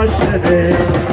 başladı e,